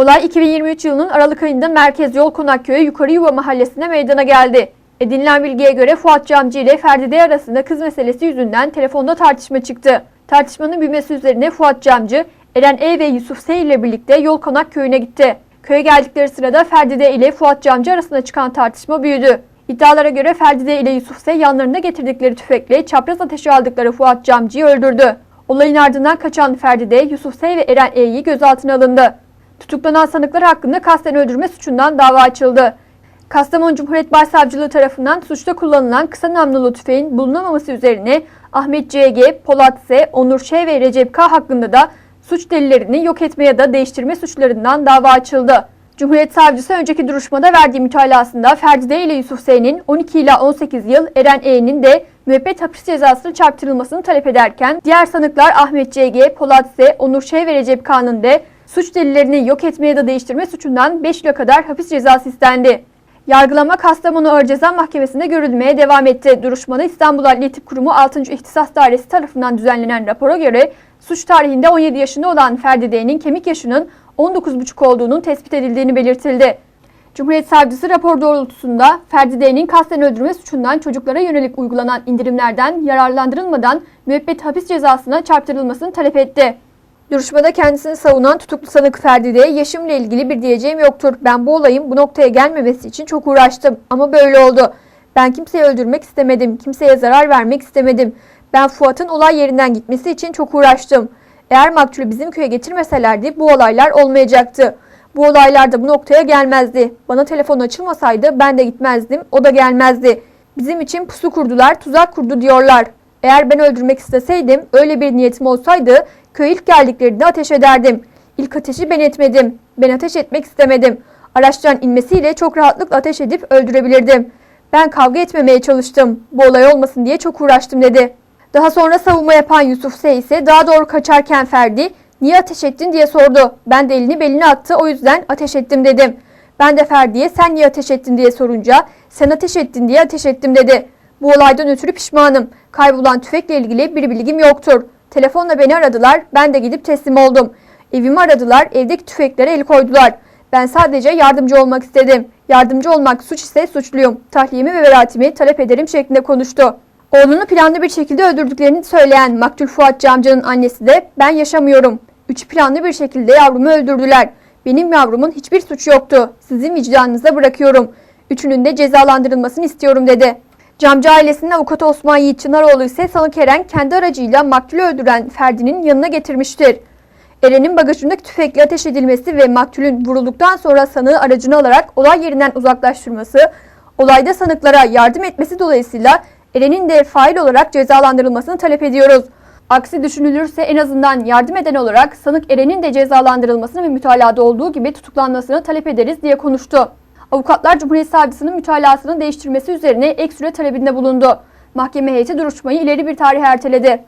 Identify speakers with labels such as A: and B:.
A: Olay 2023 yılının Aralık ayında Merkez Yol Konakköy'ü Yukarı Yuva mahallesinde meydana geldi. Edinilen bilgiye göre Fuat Camcı ile Ferdi D arasında kız meselesi yüzünden telefonda tartışma çıktı. Tartışmanın büyümesi üzerine Fuat Camcı, Eren E ve Yusuf S ile birlikte Yol Konak köyüne gitti. Köye geldikleri sırada Ferdi D ile Fuat Camcı arasında çıkan tartışma büyüdü. İddialara göre Ferdi D ile Yusuf S yanlarında getirdikleri tüfekle çapraz ateşe aldıkları Fuat Camcı'yı öldürdü. Olayın ardından kaçan Ferdi D, Yusuf S ve Eren E'yi gözaltına alındı. Tutuklanan sanıklar hakkında kasten öldürme suçundan dava açıldı. Kastamonu Cumhuriyet Başsavcılığı tarafından suçta kullanılan kısa namlulu tüfeğin bulunamaması üzerine Ahmet C.G., Polat S., Onur Ş. ve Recep K. hakkında da suç delillerini yok etme ya da değiştirme suçlarından dava açıldı. Cumhuriyet Savcısı önceki duruşmada verdiği mütalasında Ferdi D. ile Yusuf S.'nin 12 ila 18 yıl, Eren E.'nin de müebbet hapis cezasının çarptırılmasını talep ederken diğer sanıklar Ahmet C.G., Polat S., Onur Ş. ve Recep K.'nın de suç delillerini yok etme ya da değiştirme suçundan 5 yıla kadar hapis cezası istendi. Yargılama Kastamonu Ağır Ceza Mahkemesi'nde görülmeye devam etti. Duruşmada İstanbul Adliye Tıp Kurumu 6. İhtisas Dairesi tarafından düzenlenen rapora göre suç tarihinde 17 yaşında olan Ferdi D'nin kemik yaşının 19,5 olduğunun tespit edildiğini belirtildi. Cumhuriyet Savcısı rapor doğrultusunda Ferdi D'nin kasten öldürme suçundan çocuklara yönelik uygulanan indirimlerden yararlandırılmadan müebbet hapis cezasına çarptırılmasını talep etti. Duruşmada kendisini savunan tutuklu sanık Ferdi de yaşımla ilgili bir diyeceğim yoktur. Ben bu olayın bu noktaya gelmemesi için çok uğraştım ama böyle oldu. Ben kimseyi öldürmek istemedim. Kimseye zarar vermek istemedim. Ben Fuat'ın olay yerinden gitmesi için çok uğraştım. Eğer maktulü bizim köye getirmeselerdi bu olaylar olmayacaktı. Bu olaylar da bu noktaya gelmezdi. Bana telefon açılmasaydı ben de gitmezdim, o da gelmezdi. Bizim için pusu kurdular, tuzak kurdu diyorlar. Eğer ben öldürmek isteseydim, öyle bir niyetim olsaydı köye ilk geldiklerinde ateş ederdim. İlk ateşi ben etmedim. Ben ateş etmek istemedim. Araçtan inmesiyle çok rahatlıkla ateş edip öldürebilirdim. Ben kavga etmemeye çalıştım. Bu olay olmasın diye çok uğraştım dedi. Daha sonra savunma yapan Yusuf S ise daha doğru kaçarken Ferdi niye ateş ettin diye sordu. Ben de elini beline attı o yüzden ateş ettim dedim. Ben de Ferdi'ye sen niye ateş ettin diye sorunca sen ateş ettin diye ateş ettim dedi. Bu olaydan ötürü pişmanım. Kaybolan tüfekle ilgili bir bilgim yoktur. Telefonla beni aradılar, ben de gidip teslim oldum. Evimi aradılar, evdeki tüfeklere el koydular. Ben sadece yardımcı olmak istedim. Yardımcı olmak suç ise suçluyum. Tahliyemi ve veratimi talep ederim şeklinde konuştu. Oğlunu planlı bir şekilde öldürdüklerini söyleyen Maktul Fuat Camcı'nın annesi de ben yaşamıyorum. Üçü planlı bir şekilde yavrumu öldürdüler. Benim yavrumun hiçbir suçu yoktu. Sizin vicdanınıza bırakıyorum. Üçünün de cezalandırılmasını istiyorum dedi. Camcı ailesinin avukatı Osman Yiğit Çınaroğlu ise sanık Eren kendi aracıyla maktulü öldüren Ferdi'nin yanına getirmiştir. Eren'in bagajındaki tüfekle ateş edilmesi ve maktulün vurulduktan sonra sanığı aracına alarak olay yerinden uzaklaştırması, olayda sanıklara yardım etmesi dolayısıyla Eren'in de fail olarak cezalandırılmasını talep ediyoruz. Aksi düşünülürse en azından yardım eden olarak sanık Eren'in de cezalandırılmasını ve mütalada olduğu gibi tutuklanmasını talep ederiz diye konuştu. Avukatlar Cumhuriyet Savcısının mütalasını değiştirmesi üzerine ek süre talebinde bulundu. Mahkeme heyeti duruşmayı ileri bir tarihe erteledi.